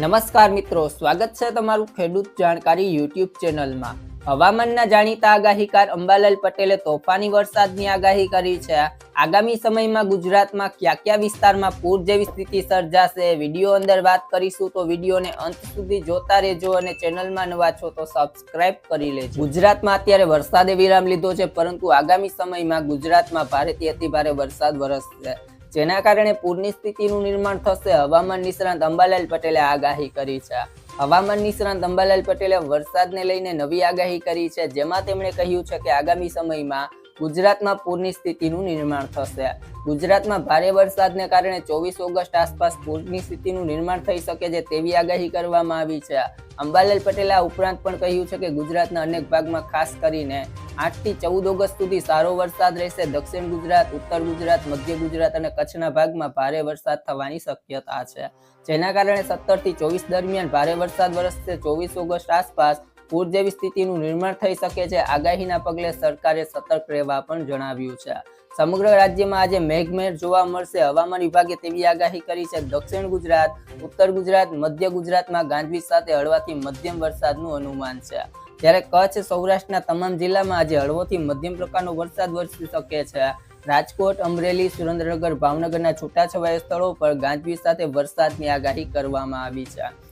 નમસ્કાર મિત્રો, સ્વાગત છે તમારું ખેડૂત જાણકારી યુટ્યુબ ચેનલમાં. હવામાનના જાણીતા આગાહીકાર અંબાલાલ પટેલે તોફાની વરસાદની આગાહી કરી છે. આગામી સમયમાં ગુજરાતમાં કયા કયા વિસ્તારમાં પૂર જેવી સ્થિતિ સર્જાશે, વીડિયો અંદર વાત કરીશું તો વિડીયોને અંત સુધી જોતા રહેજો અને ચેનલમાં નવા છો તો સબસ્ક્રાઇબ કરી લેજો. ગુજરાતમાં અત્યારે વરસાદે વિરામ લીધો છે, પરંતુ આગામી સમયમાં ગુજરાતમાં ભારેથી અતિભારે વરસાદ વરસશે. જેના કારણે પૂરની સ્થિતિનું નિર્માણ થશે. હવામાન નિષ્ણાંત અંબાલાલ પટેલે આગાહી કરી છે. હવામાન નિષ્ણાંત અંબાલાલ પટેલે વરસાદને લઈને નવી આગાહી કરી છે, જેમાં તેમણે કહ્યું છે કે આગામી સમયમાં ગુજરાતમાં પૂરની સ્થિતિનું નિર્માણ થશે. ગુજરાતમાં ભારે વરસાદને કારણે ચોવીસ ઓગસ્ટ આસપાસ પૂરની સ્થિતિનું નિર્માણ થઈ શકે છે તેવી આગાહી કરવામાં આવી છે. અંબાલાલ પટેલે આ ઉપરાંત પણ કહ્યું છે કે ગુજરાતના અનેક ભાગમાં ખાસ કરીને આઠથી ચૌદ ઓગસ્ટ સુધી સારો વરસાદ રહેશે. દક્ષિણ ગુજરાત, ઉત્તર ગુજરાત, મધ્ય ગુજરાત અને કચ્છના ભાગમાં ભારે વરસાદ થવાની શક્યતા છે. જેના કારણે સત્તરથી ચોવીસ દરમિયાન ભારે વરસાદ વરસશે. ચોવીસ ઓગસ્ટ આસપાસ પૂર જેવી સ્થિતિનું નિર્માણ થઈ શકે છે. આગાહીના પગલે સરકારે સતર્ક રહેવા પણ જણાવ્યું છે. સમગ્ર રાજ્યમાં આજે મેઘમહેર જોવા મળશે. હવામાન વિભાગે તેવી આગાહી કરી છે. દક્ષિણ ગુજરાત, ઉત્તર ગુજરાત, મધ્ય ગુજરાતમાં ગાંજવીજ સાથે હળવાથી મધ્યમ વરસાદનું અનુમાન છે. જ્યારે કચ્છ, સૌરાષ્ટ્રના તમામ જિલ્લામાં આજે હળવોથી મધ્યમ પ્રકારનો વરસાદ વરસી શકે છે. રાજકોટ, અમરેલી, સુરેન્દ્રનગર, ભાવનગરના છૂટાછવાયા સ્થળો પર ગાંધીજ સાથે વરસાદની આગાહી કરવામાં આવી છે.